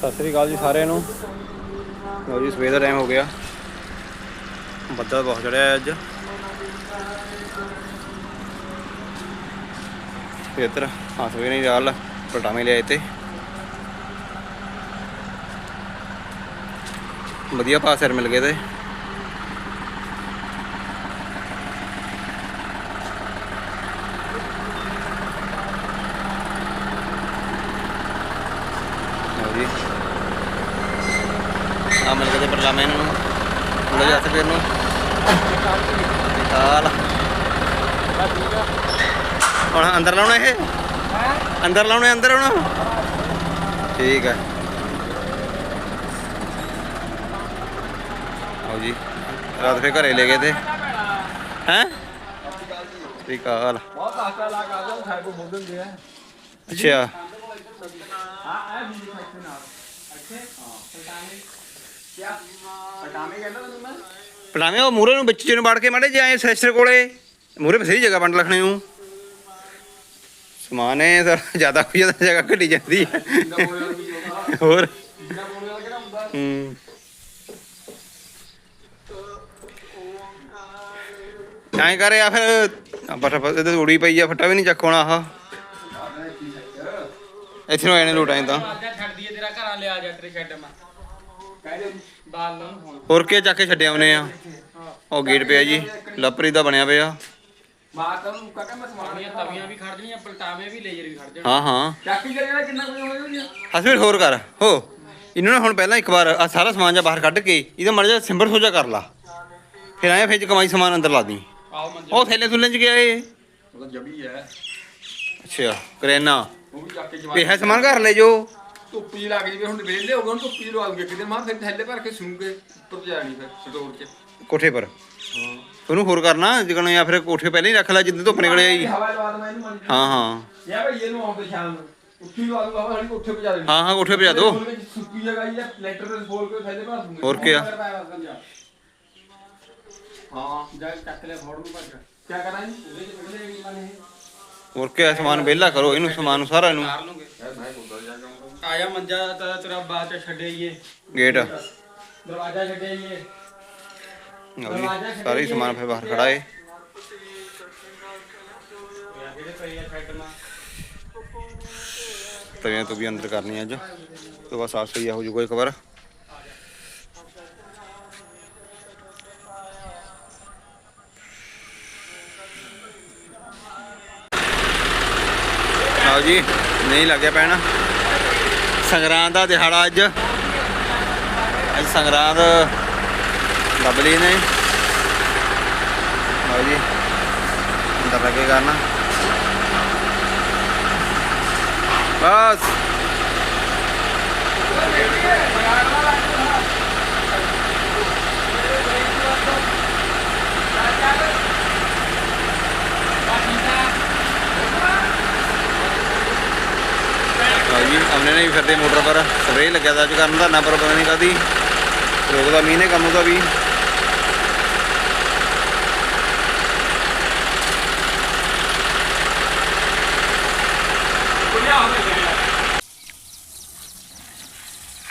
ਸਤਿ ਸ੍ਰੀ ਅਕਾਲ ਜੀ ਸਾਰਿਆਂ ਨੂੰ। ਲੋ ਜੀ, ਸਵੇਰ ਦਾ ਟਾਈਮ ਹੋ ਗਿਆ। ਬੱਦਲ ਬਹੁਤ ਚੜਿਆ ਅੱਜ। ਇੱਧਰ, ਹਾਂ, ਸਵੇਰ ਨਹੀਂ ਰਾਲ ਪਟਾਵੇਂ ਲਿਆਏ ਤੇ। ਵਧੀਆ ਭਾਅ ਮਿਲ ਗਏ ਤੇ ਲਓ ਜੀ ਆ ਇਹਨਾਂ ਨੂੰ। ਲੈ ਜਾ ਸਕੇ ਨੂੰ ਹਾਲ ਹੁਣ ਅੰਦਰ ਲਾਉਣਾ ਇਹ? ਅੰਦਰ ਲਾਉਣੇ, ਅੰਦਰ ਹੁਣ ਠੀਕ ਹੈ। ਆਓ ਜੀ, ਰਾਤ ਫੇ ਘਰੇ ਲੈ ਗਏ ਤੇ। ਹੈ? ਠੀਕ ਹਾਲ ਬਹੁਤ ਆਸਤਾ ਲਾ ਕੇ ਆਉਂਦਾ ਸਾਡੇ ਕੋਲ ਬੋਲ ਦਿੰਦੇ ਅੱਛਾ। ਹਾਂ ਇਹ ਵੀ ਫੈਕਟਰੀ ਨਾਲ ਅੱਛੇ ਹਾਂ ਪਟਾਮੇ ਕੀ ਪਟਾਮੇ ਕਹਿੰਦਾ ਤੈਨੂੰ ਮੈਂ। ਪਲਾਵੇਂ ਉਹ ਮੂਰੇ ਨੂੰ ਵਿੱਚ ਚ ਨੂੰ ਵੜ ਕੇ ਮਾੜੇ ਜੇ ਆਏ ਸੈਸਟਰ ਕੋਲੇ ਮੂਰੇ ਬਥੇਰੀ ਜਗ੍ਹਾ ਵੰਡ ਲਖਣੇ ਨੂੰ। ਸਮਾਨ ਹੈ ਸਰ ਜ਼ਿਆਦਾ ਹੋ ਜਾਂਦਾ ਜਗ੍ਹਾ ਘਟੀ ਜਾਂਦੀ ਹੈ ਹੋਰ? ਹੂੰ। ਐਂ ਕਰ ਆ ਫਿਰ ਬਟ ਇਹਦੇ ਉੜੀ ਪਈ ਆ ਫੱਟਾ ਵੀ ਨਹੀਂ ਚੱਕ ਹੋਣਾ ਆਹ। ਇੱਥੇ ਨੂੰ ਆਣੇ ਲੋਟ ਤਾਂ। ਛੱਡ ਦਈਏ ਤੇਰਾ ਘਰਾਂ ਲਿਆ ਜਾ ਤੇਰੇ ਸ਼ੈੱਡ ਮੈਂ। ਹੋਰ ਕੀ ਚੱਕ ਕੇ ਛੱਡਿਆ ਉਹਨੇ ਆ। ਉਹ ਗੇਟ ਪਿਆ ਜੀ ਲੱਪਰੀ ਦਾ ਬਣਿਆ ਪਿਆ। ਮਾਰ ਤਾਂ ਨੂੰ ਕਾਕਾ ਮੈਂ ਸਮਾਨ ਤਵੀਆਂ ਵੀ ਖੜ ਜਣੀਆਂ ਪਲਟਾਵੇਂ ਵੀ ਲੇਜ਼ਰ ਵੀ ਖੜ ਜਾਣ ਹਾਂ ਹਾਂ। ਚਾਕੀ ਕਰੀਏ ਕਿੰਨਾ ਕੁ ਹੋ ਗਿਆ ਹਸਬੀਰ ਹੋਰ ਕਰ। ਹੋ ਇਹਨੂੰ ਨਾ ਹੁਣ ਪਹਿਲਾਂ ਇੱਕ ਵਾਰ ਆ ਸਾਰਾ ਸਮਾਨ ਜਾਂ ਬਾਹਰ ਕੱਢ ਕੇ ਇਹਦਾ ਮੜ ਜਾ ਸਿੰਬਰ ਸੋਜਾ ਕਰ ਲਾ। ਫਿਰ ਆਇਆ ਫਿਰ ਕਮਾਈ ਸਮਾਨ ਅੰਦਰ ਲਾ ਦੀ। ਆਓ ਮੰਜੇ ਉਹ ਥੈਲੇ ਥੁੱਲੇ ਚ ਗਿਆ ਇਹ। ਉਹ ਤਾਂ ਜਬੀ ਹੈ। ਅੱਛਾ ਕਰੇਨਾ ਉਹ ਵੀ ਚੱਕ ਕੇ ਜਵਾਬ ਪਿਆ ਸਮਾਨ ਘਰ ਲੈ ਜੋ ਧੁੱਪੀ ਲੱਗ ਜਵੇ ਹੁਣ ਵੇਲੇ ਹੋ ਗਏ ਹੁਣ ਧੁੱਪੀ ਲਵਾ ਦੂਗੇ ਕਿਤੇ। ਮਾਰ ਫਿਰ ਥੱਲੇ ਭਰ ਕੇ ਸੂਗੇ ਉੱਪਰ ਜਾਣੀ ਫਿਰ ਸਟੋਰ 'ਚ। ਕੋਠੇ ਪਰ। ਹਾਂ। ਉਹਨੂੰ ਹੋਰ ਕਰਨਾ ਜਿਕਣ ਜਾਂ ਫਿਰ ਕੋਠੇ ਪਹਿਲਾਂ ਹੀ ਰੱਖ ਲੈ ਜਿੱਦਾਂ ਧੁੱਪ ਨਿਕਲੇ ਆਈ। ਹਵਾ ਲਵਾ ਦਵਾਂ ਇਹਨੂੰ ਮੰਨ ਹਾਂ ਹਾਂ। ਯਾ ਬਈ ਇਹਨੂੰ ਆਉਂਦੇ ਸ਼ਾਮ ਨੂੰ। ਉੱਠੀ ਲਵਾ ਦੂੰਗਾ ਹਵਾ ਹਣੀ ਕੋਠੇ ਪਜਾ ਦੇਣੀ। ਹਾਂ ਹਾਂ ਕੋਠੇ ਪਜਾ ਦੋ। ਫੋਲ ਵਿੱਚ ਸੁੱਕੀ ਜਗ੍ਹਾ ਹੀ ਹੈ ਲੈਟਰ ਤੇ ਫੋਲ ਕੇ ਥੱਲੇ ਭਰ ਦੂੰਗੇ। ਹੋਰ ਕਿਆ? ਹਾਂ ਜਾ ਚੱਕ ਲੈ ਫੋੜ ਨੂੰ ਭੱਜ ਕੀ ਕਰਾਂ ਜੀ? ਉਹਦੇ ਚ ਨਿਕਲੇ ਵੀ ਮਨ ਇਹ। ਹੋਰ ਕੀ ਸਮਾਨ ਵਿਹਲਾ ਕਰੋ ਇਹਨੂੰ ਸਮਾਨ ਸਾਰਾ ਇਹਨੂੰ। ਮਾਰ ਲੂੰਗੇ। ਮੈਂ ਗੁੱਦਾ ਜਾ ਕੇ ਆਇਆ ਮੰਜਾ ਤਾਂ ਤੇਰਾ ਬਾਅਦ ਚ ਛੱਡੇਈਏ ਗੇਟ ਦਰਵਾਜ਼ਾ ਛੱਡੇਈਏ ਲਓ ਜੀ ਸਾਰੇ ਹੀ ਸਮਾਨ ਫਿਰ ਬਾਹਰ ਖੜਾ ਏ ਜਿਹੜੇ ਪਈ ਆ ਛੱਡ ਮਾ ਤਵੀਆਂ ਤੋਂ ਵੀ ਅੰਦਰ ਕਰਨੀ ਅੱਜ ਤੋਂ ਬਸ ਸਾਫ਼ ਸਹੀ ਹੋ ਜੂਗਾ ਇੱਕ ਵਾਰ ਆਓ ਜੀ ਨਹੀਂ ਲੱਗਿਆ ਪੈਣਾ ਸੰਗਰਾਂਦ ਦਾ ਦਿਹਾੜਾ ਅੱਜ। ਅੱਜ ਸੰਗਰਾਂਦ ਲੱਭ ਲਈ ਨੇ ਆਓ ਜੀ ਅੰਦਰ ਲੱਗੇ ਕਰਨਾ। ਬਸ ਲਓ ਜੀ ਅਮਨੇ ਨੇ ਵੀ ਫਿਰਦੇ ਮੋਟਰ ਪਰ। ਸਪਰੇਅ ਲੱਗਿਆ ਦਾ ਅੱਜ ਕਰਨ ਦਾ ਨੰਬਰ ਪਤਾ ਨਹੀਂ ਕਾਦੀ ਰੋਕਦਾ ਮੀਂਹ ਨੇ ਕੰਮ ਉਹਦਾ ਵੀ।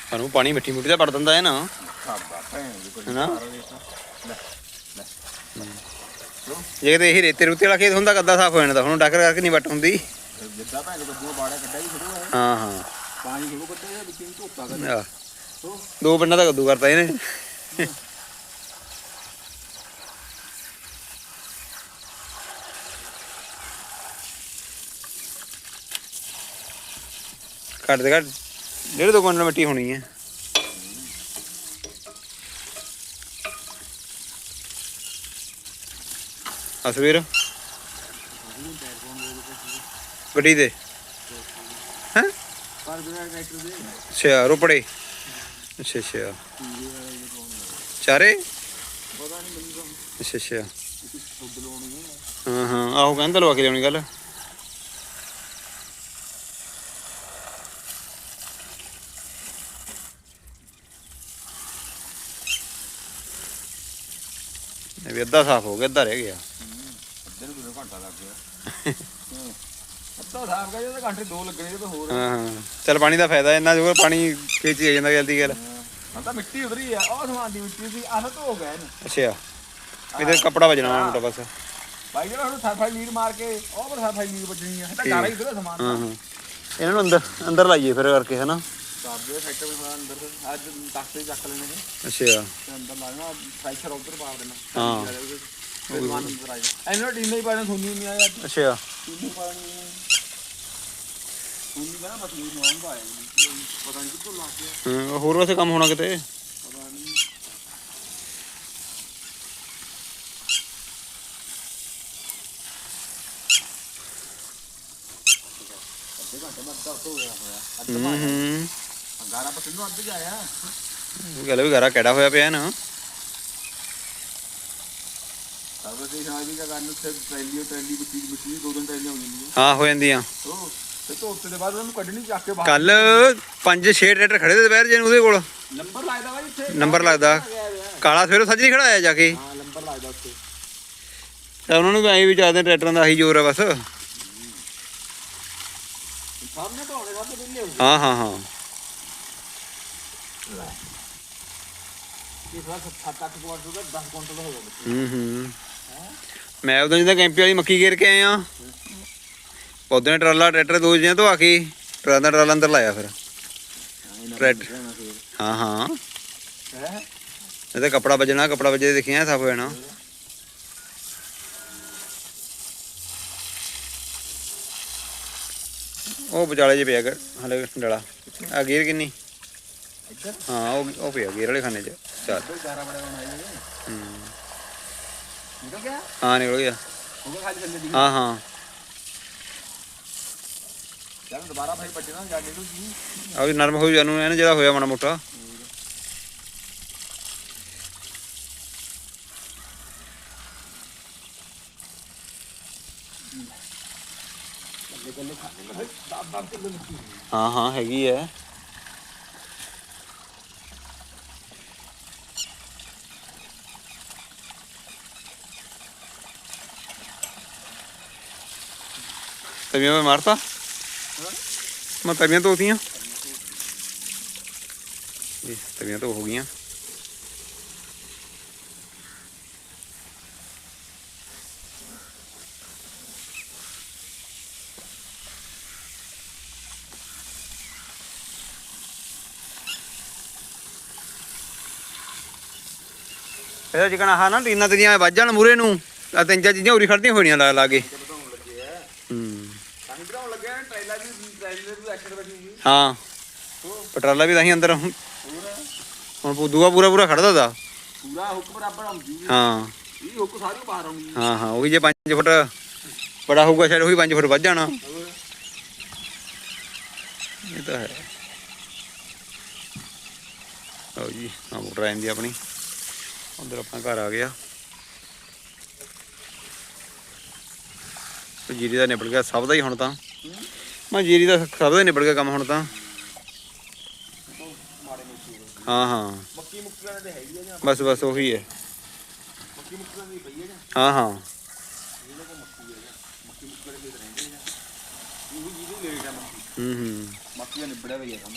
ਸਾਨੂੰ ਪਾਣੀ ਮਿੱਟੀ ਮੁੱਟੀ ਦਾ ਵੜ ਦਿੰਦਾ ਹੈ ਨਾ। ਹੈਨਾ? ਜੇ ਕਿਤੇ ਇਹ ਰੇਤੇ ਰੂਤੇ ਵਾਲਾ ਖੇਤ ਹੁੰਦਾ ਕੱਦਾ ਸਾਫ਼ ਹੋ ਜਾਂਦਾ। ਹੁਣ ਡਾਕਰ ਕਰਕੇ ਨਹੀਂ ਵੱਟ ਹੁੰਦੀ। ਜਿੱਦਾਂ ਭੈਣ ਕੋ ਦੋ ਬਾੜਾ ਕੱਢਿਆ ਵੀ ਸ਼ੁਰੂ ਹੋਇਆ। ਹਾਂ ਹਾਂ। ਪਾਣੀ ਕਿਉਂ ਕੱਢਿਆ ਵਿੱਚ ਨੂੰ ਧੋਤਾ ਕਰ ਆਹ। ਦੋ ਪਿੰਡਾਂ ਦਾ ਕੱਦੂ ਕਰਤਾ ਇਹਨੇ। ਘੱਟ ਦੇ ਘੱਟ ਡੇਢ ਦੋ ਕੁਇੰਟਲ ਮਿੱਟੀ ਹੋਣੀ ਹੈ। ਅਸਵੀਰ ਗੱਡੀ ਦੇ ਹੈਂ? ਅੱਛਾ, ਰੋਪੜੇ। ਅੱਛਾ ਅੱਛਾ। ਚਾਰੇ? ਪਤਾ ਨਹੀਂ ਮੈਨੂੰ ਅੱਛਾ ਅੱਛਾ। ਹਾਂ ਹਾਂ, ਆਹੋ, ਕਹਿੰਦਾ ਲਵਾ ਕੇ ਲਿਆਉਣੀ ਗੱਲ। ਇਹ ਵੀ ਅੱਧਾ ਸਾਫ਼ ਹੋ ਗਿਆ, ਅੱਧਾ ਰਹਿ ਗਿਆ। ਅੱਧੇ ਨੂੰ ਕਿੰਨਾ ਘੰਟਾ ਲੱਗ ਗਿਆ ਅੱਧਾ ਤਾਂ ਸਾਫ਼ ਕਰ ਜੇ ਘੰਟੇ ਦੋ ਲੱਗਣੇ ਤੇ ਹੋਰ ਹਾਂ। ਹਾਂ ਚੱਲ ਪਾਣੀ ਦਾ ਫਾਇਦਾ ਇੰਨਾ ਜੋ ਪਾਣੀ ਖੇਚ ਆ ਜਾਂਦਾ ਜਲਦੀ ਗੱਲ। ਹਾਂ। ਤਾਂ ਮਿੱਟੀ ਉਧਰੀ ਆ ਉਹ ਸਮਾਨ ਦੀ ਮਿੱਟੀ ਸੀ ਆਹ ਤਾਂ ਹੋ ਗਿਆ ਇਹਨੂੰ। ਅੱਛਾ। ਇਹਦੇ ਕੱਪੜਾ ਵਜਣਾ ਵਾ ਮੋਟਾ ਬਸ। ਬਾਈ ਜਿਹੜਾ ਹੁਣ ਸਾਫਾਈ ਲੀਡ ਮਾਰ ਕੇ ਉਹ ਪਰ ਸਾਫਾਈ ਲੀਡ ਵੱਜਣੀ ਆ। ਇਹ ਤਾਂ ਗਾਰਾ ਹੀ ਇਧਰ ਸਮਾਨ ਹਾਂ ਹਾਂ। ਇਹਨਾਂ ਨੂੰ ਅੰਦਰ ਅੰਦਰ ਲਾਈਏ ਫਿਰ ਕਰਕੇ ਹਨਾ? ਸਾਫ਼ ਦੇ ਫੈਕਟਰ ਬਣਾ ਅੰਦਰ। ਅੱਜ ਤਖਤੇ ਚੱਕ ਲੈਣੇ ਨੇ। ਅੱਛਾ। ਤੇ ਅੰਦਰ ਲਾਣਾ ਪ੍ਰੈਸ਼ਰ ਉਧਰ ਪਾ ਦੇਣਾ। ਹਾਂ। ਫਿਰ ਸਮਾਨ ਅੰਦਰ ਆ ਜਾਣਾ। ਇਹਨਾਂ ਟੀਨੇ ਹੀ ਪਾਣਾ ਸੁਣੀ ਨਹੀਂ ਆਇਆ ਅੱਛਾ। ਟੀਨੇ ਪਾਣੀ ਹਾਂ ਹੋਰ ਵਾਸਤੇ ਕੰਮ ਹੋਣਾ ਕਿਤੇ ਪਤਾ ਨਹੀਂ ਅੱਧੇ ਘੰਟੇ ਬਾਅਦ ਤਾਂ ਹੋ ਗਿਆ ਹੋਇਆ ਅੱਧ ਹੂੰ ਹੂੰ ਗਾਰਾ ਪਸੰਦ ਨੂੰ ਅੱਧ ਜਾਇਆ ਗੱਲ ਵੀ ਗਾਰਾ ਕਿਹੜਾ ਹੋਇਆ ਪਿਆ ਨਾ ਸਰਵਿਸ ਸਟੇਸ਼ਨ ਆ ਗਈ ਕਾ ਕਰਨ ਉੱਥੇ ਟਰੈਲੀ ਟਰੈਲੀ ਬਿੱਟੀ ਬਿੱਟੀ ਦੋ ਦਿਨ ਟਰੈਲੀਆਂ ਹੋ ਜਾਂਦੀਆਂ ਹਾਂ ਹੋ ਜਾਂਦੀਆਂ ਉਹ ਤੇ ਧੋਤੇ ਦੇ ਬਾਅਦ ਉਹਨੂੰ ਕੱਢਣੀ ਚੱਕ ਕੇ ਬਾਹਰ। ਕੱਲ 5-6 ਟਰੈਕਟਰ ਖੜੇ ਤੇ ਦੁਪਹਿਰ ਜੇ ਉਹਦੇ ਕੋਲ। ਨੰਬਰ ਲੱਗਦਾ ਬਾਈ ਇੱਥੇ ਨੰਬਰ ਲੱਗਦਾ। ਕਾਲਾ ਸਵੇਰੋਂ ਸੱਜਰੀ ਖੜਾਇਆ ਜਾ ਕੇ। ਹਾਂ ਨੰਬਰ ਲੱਗਦਾ ਉੱਥੇ। ਤਾਂ ਉਹਨਾਂ ਨੂੰ ਵੀ ਐਂ ਵੀ ਚਾਹਦੇ ਟਰੈਕਟਰਾਂ ਦਾ ਆਹੀ ਜ਼ੋਰ ਆ ਬਸ। ਸਾਹਮਣੇ ਧੋਣੇ ਸਭ ਤੋਂ ਪਹਿਲੇ ਹੋਊ ਹਾਂ ਹਾਂ। ਹਾਂ ਇਸ ਵਾਰ 7-8 ਕੁਆਂਟਲ ਦਾ 10 ਕੁਆਂਟਲ ਦਾ ਹੋਊਗਾ ਹੂੰ ਹੂੰ। ਮੈਂ ਉਦੋਂ ਜਿੱਦਾਂ ਕੈਂਪੀ ਵਾਲੀ ਮੱਕੀ ਗੇਰ ਕੇ ਆਏ ਆ ਉਦੋਂ ਟਰਾਲਾ ਟਰੈਕਟਰ ਦੋ ਜਿਹੀਆਂ ਤੋਂ ਆ ਕੇ ਟਰਾਲਾ ਦਾ ਟਰਾਲਾ ਅੰਦਰ ਲਾਇਆ ਫਿਰ ਟਰੈਕਟਰ ਹਾਂ ਹਾਂ ਹੈ ਇਹ ਤਾਂ ਕਪੜਾ ਵੱਜਣਾ ਕਪੜਾ ਵੱਜੇ ਦੇਖਿਆ ਸਾਫ਼ ਹੋ ਜਾਣਾ ਉਹ ਵਿਚਾਲੇ ਜੇ ਪਿਆ ਕਰ ਹਲੇ ਡਲਾ ਆ ਗੇਰ ਕਿੰਨੀ ਇੱਧਰ ਹਾਂ ਉਹ ਉਹ ਪਿਆ ਗੇਰ ਵਾਲੇ ਖਾਨੇ ਚ ਚੱਲ ਕੋਈ ਗਾਰਾ ਬੜਾ ਬਣਾਈ ਹੈ ਹੂੰ। ਨਿਕਲ ਗਿਆ ਹਾਂ ਨਿਕਲ ਗਿਆ ਹੋ ਗਿਆ ਹਾਂ ਹਾਂ ਚੱਲ ਦੁਬਾਰਾ ਭਾਈ ਪੱਟਣਾ ਜਾ ਕੇ ਜੀ। ਆ ਵੀ ਨਰਮ ਹੋ ਜਾਨੂੰ ਇਹਨੇ ਜਿਹੜਾ ਹੋਇਆ ਮਾੜਾ ਮੋਟਾ। ਹਾਂ ਹਾਂ, ਹੈਗੀ ਐ। ਤਵੀਆਂ ਮੈਂ ਮਾਰਤਾ? ਮੈਂ ਤਵੀਆਂ ਧੋਤੀਆਂ। ਇਹ ਤਵੀਆਂ ਧੋ ਹੋ ਗਈਆਂ। ਇਹਦਾ ਜਿਕਣਾ ਆਹ ਨਾ ਟੀਨਾਂ ਤੇਰੀਆਂ ਵਾਜਾਂ ਜਾਣ ਮੂਰੇ ਨੂੰ ਆ ਤਿੰਨ ਚਾਰ ਚੀਜ਼ਾਂ ਉਰੀ ਖੜਦੀਆਂ ਹੋਣੀਆਂ ਲਾ ਲਾ ਕੇ ਵਧਾਉਣ ਲੱਗੇ ਆ ਹੂੰ ਸੰਗ ਵਧਾਉਣ ਲੱਗੇ ਆ ਟ੍ਰੇਲਰ ਵੀ ਟ੍ਰੇਲਰ ਵੀ ਐਕਟਰ ਬਣੀ ਹੋਈ ਹਾਂ। ਪਟਰਾਲਾ ਵੀ ਤਾਂ ਹੀ ਅੰਦਰ ਹੁਣ। ਦੂਆ ਪੂਰਾ ਪੂਰਾ ਖੜਦਾ ਦਾ ਪੂਰਾ ਹੁੱਕ ਬਰਾਬਰ ਆਉਂਦੀ ਵੀ ਹਾਂ। ਇਹ ਹੁੱਕ ਸਾਰੀ ਬਾਹਰ ਆਉਂਦੀ ਹਾਂ। ਹਾਂ ਉਹ ਵੀ ਜੇ 5 ਫੁੱਟ ਬੜਾ ਹੋਊਗਾ ਸ਼ਾਇਦ ਉਹ ਵੀ 5 ਫੁੱਟ ਵੱਧ ਜਾਣਾ। ਇਹ ਤਾਂ ਹੈ। ਲਓ ਜੀ ਆ ਮੋਟਰ ਆਂਦੀ ਆਪਣੀ। ਉਧਰ ਆਪਣਾ ਘਰ ਆ ਗਿਆ। ਜੀਰੀ ਦਾ ਨਿਬੜ ਗਿਆ ਸਭ ਦਾ ਹੀ ਹੁਣ ਤਾਂ। ਮੈਂ ਜੀਰੀ ਦਾ ਸਭ ਦਾ ਨਿਬੜ ਗਿਆ ਕੰਮ ਹੁਣ ਤਾਂ। ਹਾਂ ਹਾਂ। ਮੱਕੀ ਮੁੱਕੀਆਂ ਦੇ ਹੈਗੀ ਆ ਜਾਂ ਬਸ ਬਸ ਉਹੀ ਹੈ। ਮੱਕੀ ਮੁੱਕੀਆਂ ਦੀ ਪਈ ਹੈ ਜਾਂ? ਹਾਂ ਹਾਂ। ਇਹਦੇ ਕੋਲ ਮੱਕੀ ਹੈ ਜਾਂ? ਮੱਕੀ ਮੁੱਕੀਆਂ ਦੇ ਰਹਿੰਦੇ ਜਾਂ? ਇਹ ਵੀ ਜਿਹਦੀ ਲੇਟ ਆ ਮੱਕੀ। ਹੂੰ ਹੂੰ। ਮੱਕੀ ਨਿਬੜਿਆ ਹੋਈ ਹੈ ਕੰਮ